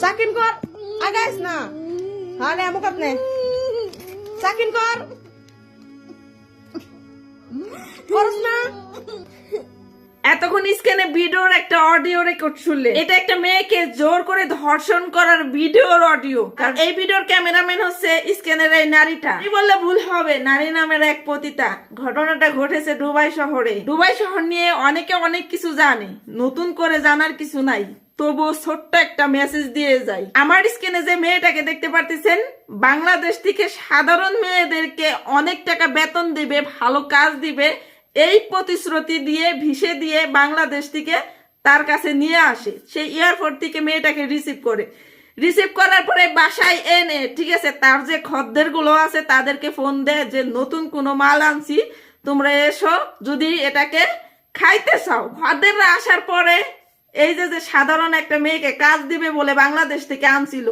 কর। আগাইস না। হ্যাঁ নে। আমুক আপনি চাকিন কর। করস না। এতক্ষণ স্ক্যানে ভিডিওর একটা অডিও রেকর্ড শুনলে। এটা একটা মেয়েকে জোর করে ধর্ষণ করার ভিডিওর অডিও। কারণ এই ভিডিওর ক্যামেরাম্যান হচ্ছে স্ক্যানের এই নারীটা। কি বললে ভুল হবে? নারী নামের এক পতিতা। ঘটনাটা ঘটেছে দুবাই শহরে। দুবাই শহর নিয়ে অনেকে অনেক কিছু জানে। নতুন করে জানার কিছু নাই। তবুও ছোট্ট একটা মেসেজ দিয়ে যায় আমার স্ক্রিনে যে মেয়েটাকে দেখতে পারতেছেন, বাংলাদেশ থেকে সাধারণ মেয়েদেরকে অনেক টাকা বেতন দিবে, ভালো কাজ দিবে, এই প্রতিশ্রুতি দিয়ে, ভিসে দিয়ে বাংলাদেশ থেকে তার কাছে নিয়ে আসে। সেই এয়ারপোর্ট থেকে মেয়েটাকে রিসিভ করে। রিসিভ করার পরে বাসায় এনে, ঠিক আছে, তার যে খদ্দেরগুলো আছে, তাদেরকে ফোন দেয় যে, নতুন কোনো মাল আনছি, তোমরা এসো, যদি এটাকে খাইতে চাও। খদ্দেররা আসার পরে এই যে যে সাধারণ একটা মেয়েকে কাজ দিবে বলে বাংলাদেশ থেকে আনছিল,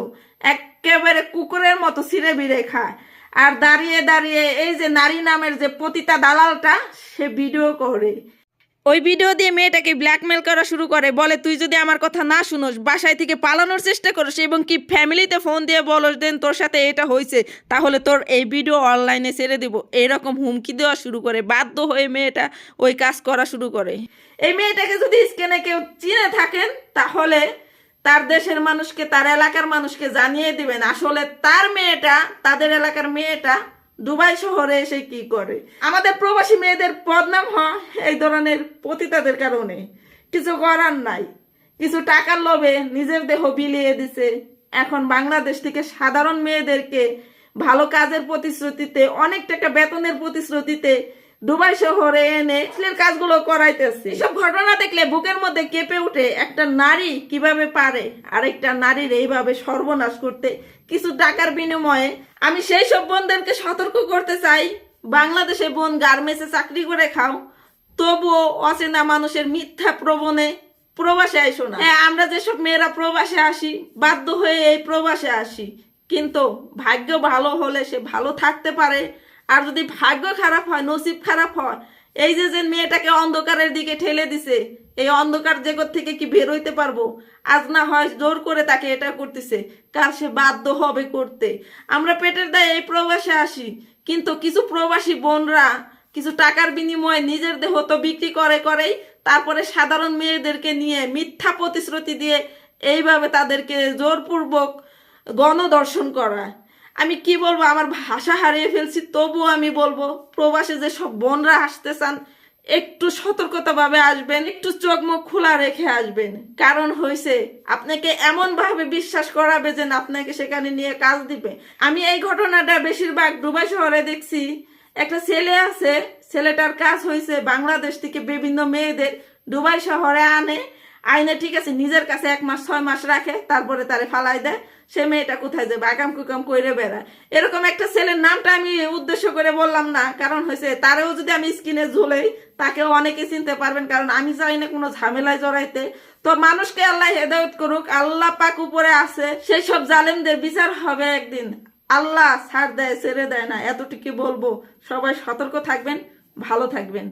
একেবারে কুকুরের মতো ছিঁড়ে বিড়ে খায়। আর দাঁড়িয়ে দাঁড়িয়ে এই যে নারী নামের যে পতিতা দালালটা, সে ভিডিও করে। ওই ভিডিও দিয়ে মেয়েটাকে ব্ল্যাকমেল করা শুরু করে, বলে, তুই যদি আমার কথা না শুনোস, বাসায় থেকে পালানোর চেষ্টা করিস এবং কি ফ্যামিলিতে ফোন দিয়ে বলস, দেন তোর সাথে এটা হয়েছে তাহলে তোর এই ভিডিও অনলাইনে ছেড়ে দিব। এরকম হুমকি দেওয়া শুরু করে, বাধ্য হয়ে মেয়েটা ওই কাজ করা শুরু করে। এই মেয়েটাকে যদি স্ক্যানে কেউ চিনে থাকেন, তাহলে তার দেশের মানুষকে, তার এলাকার মানুষকে জানিয়ে দিবেন, আসলে তার মেয়েটা, তাদের এলাকার মেয়েটা দুবাই শহরে এসে কি করে? আমাদের প্রবাসী মেয়েদের বদনাম হয় এই ধরনের পতিতাদের কারণে। কিছু করার নাই। কিছু টাকার লোভে নিজের দেহ বিলিয়ে দিছে। এখন বাংলাদেশ থেকে সাধারণ মেয়েদেরকে ভালো কাজের প্রতিশ্রুতিতে, অনেক টাকা বেতনের প্রতিশ্রুতিতে দুবাই শহরে এনে ছেলের কাজগুলো করাইতেছে। সব ঘটনা দেখলে বুকের মধ্যে কেঁপে উঠে একটা নারী কীভাবে পারে আরেকটা নারীর এইভাবে সর্বনাশ করতে কিছু টাকার বিনিময়ে আমি সেই সব বোনদেরকে সতর্ক করতে চাই। বাংলাদেশে বোন গার্মেন্টসে চাকরি করে খাও তবুও অচেনা মানুষের মিথ্যা প্রবণে প্রবাসে আইসো না। হ্যাঁ আমরা যেসব মেয়েরা প্রবাসে আসি বাধ্য হয়ে এই প্রবাসে আসি। কিন্তু ভাগ্য ভালো হলে সে ভালো থাকতে পারে আর যদি ভাগ্য খারাপ হয়, নসিব খারাপ হয়, এই যে যে মেয়েটাকে অন্ধকারের দিকে ঠেলে দিছে, এই অন্ধকার জগৎ থেকে কি বের হইতে পারব? আজ না হয় জোর করে তাকে এটা করতেছে কার সে বাধ্য হবে করতে। আমরা পেটের দায়ে এই প্রবাসে আসি, কিন্তু কিছু প্রবাসী বোনরা কিছু টাকার বিনিময়ে নিজের দেহ তো বিক্রি করে করেই, তারপরে সাধারণ মেয়েদেরকে নিয়ে মিথ্যা প্রতিশ্রুতি দিয়ে এইভাবে তাদেরকে জোরপূর্বক গণদর্শন করা আমি কি বলব? আমার ভাষা হারিয়ে ফেলছি, তবুও আমি বলব, প্রবাসে যে সব বোনরা আসতে চান একটু সতর্কতাভাবে আসবেন, একটু চোখ মুখ খোলা রেখে আসবেন। কারণ হয়েছে আপনাকে এমন ভাবে বিশ্বাস করাবে যে আপনাকে সেখানে নিয়ে কাজ দিবে। আমি এই ঘটনাটা বেশিরভাগ দুবাই শহরে দেখছি। একটা ছেলে আছে, ছেলেটার কাজ হয়েছে বাংলাদেশ থেকে বিভিন্ন মেয়েদের দুবাই শহরে আনে। আইনে ঠিক আছে, নিজের কাছে এক মাস, ছয় মাস রাখে, তারপরে তারে ফালাই দেয়। সে মেয়েটা কোথায় যাবে? আগাম কুকাম কইরে বেড়ায়। এরকম একটা ছেলের নামটা আমি উদ্দেশ্য করে বললাম না, কারণ হয়েছে তারেও যদি আমি স্কিনে ঝুলেই, তাকেও অনেকে চিনতে পারবেন, কারণ আমি চাই না কোনো ঝামেলায় জড়াইতে। তো মানুষকে আল্লাহ হেদায়ত করুক, আল্লাহ পাক উপরে আছে। সেই সব জালেমদের বিচার হবে একদিন। আল্লাহ ছাড় দেয়, ছেড়ে দেয় না, এতটুকু বলব। সবাই সতর্ক থাকবেন, ভালো থাকবেন।